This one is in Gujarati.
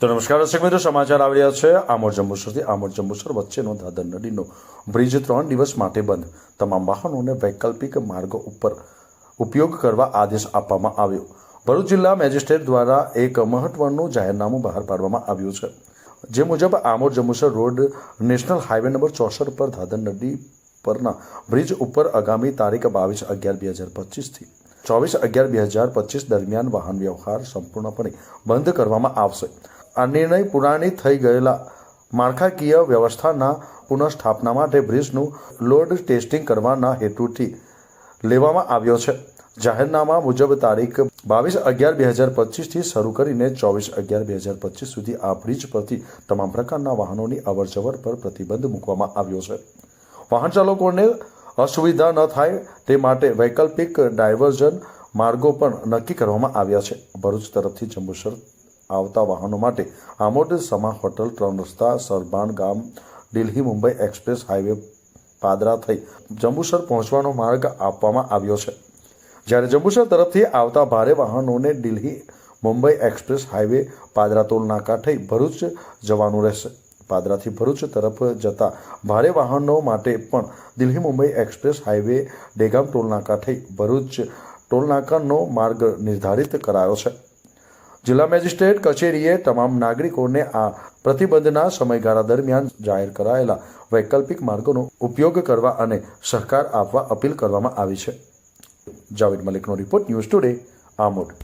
તો નમસ્કાર દર્શક મિત્રો, સમાચાર આવી રહ્યા છે. આમોર જંબુસરથી આમોર જંબુસર વચ્ચેનો દાદર નદીનો બ્રિજ ત્રણ દિવસ માટે બંધ. તમામ વાહનોને વૈકલ્પિક માર્ગો ઉપર ઉપયોગ કરવા આદેશ આપવામાં આવ્યો. ભરૂચ જિલ્લા મેજિસ્ટ્રેટ દ્વારા એક મહત્વનું જાહેરનામું બહાર પાડવામાં આવ્યું છે. જે મુજબ Amod Jambusar road national highway number ચોસઠ પર દાદર નદી પરના બ્રિજ ઉપર આગામી તારીખ બાવીસ અગિયાર બે હજાર પચીસથી ચોવીસ અગિયાર બે હજાર પચીસ દરમિયાન વાહન વ્યવહાર સંપૂર્ણપણે બંધ કરવામાં આવશે. આ નિર્ણય પુરાણી થઈ ગયેલા માળખાકીય વ્યવસ્થાના પુનઃસ્થાપના માટે બ્રિજનું લોડ ટેસ્ટિંગ કરવાના હેતુથી લેવામાં આવ્યો છે. જાહેરનામા મુજબ તારીખ બાવીસ અગિયાર બે હજાર પચીસથી શરૂ કરીને ચોવીસ અગિયાર બે હજાર પચીસ સુધી આ બ્રિજ પરથી તમામ પ્રકારના વાહનોની અવરજવર પર પ્રતિબંધ મૂકવામાં આવ્યો છે. વાહન ચાલકોને અસુવિધા ન થાય તે માટે વૈકલ્પિક ડાયવર્ઝન માર્ગો પણ નક્કી કરવામાં આવ્યા છે. ભરૂચ તરફથી જંબુસર આવતા વાહનો માટે આમોદ સમા હોટલ ત્રણ રસ્તા સરબાન ગામ, દિલ્હી મુંબઈ એક્સપ્રેસ હાઈવે પાદરા થઈ જંબુસર પહોંચવાનો માર્ગ આપવામાં આવ્યો છે. જ્યારે જંબુસર તરફથી આવતા ભારે વાહનોને Delhi Mumbai express highway Padra toll નાકા ભરૂચ જવાનું રહેશે. પાદરાથી ભરૂચ તરફ જતા ભારે વાહનો માટે પણ દિલ્હી મુંબઈ એક્સપ્રેસ હાઈવે, ડેગામ ટોલનાકા થઈ ભરૂચ ટોલ નાકાનો માર્ગ નિર્ધારિત કરાયો છે. જિલ્લા મેજિસ્ટ્રેટ કચેરીએ તમામ નાગરિકોને આ પ્રતિબંધના સમયગાળા દરમિયાન જાહેર કરાયેલા વૈકલ્પિક માર્ગોનો ઉપયોગ કરવા અને સહકાર આપવા અપીલ કરવામાં આવી છે. જાવેદ મલિકનો રિપોર્ટ ન્યૂઝ ટુડે આમોદ.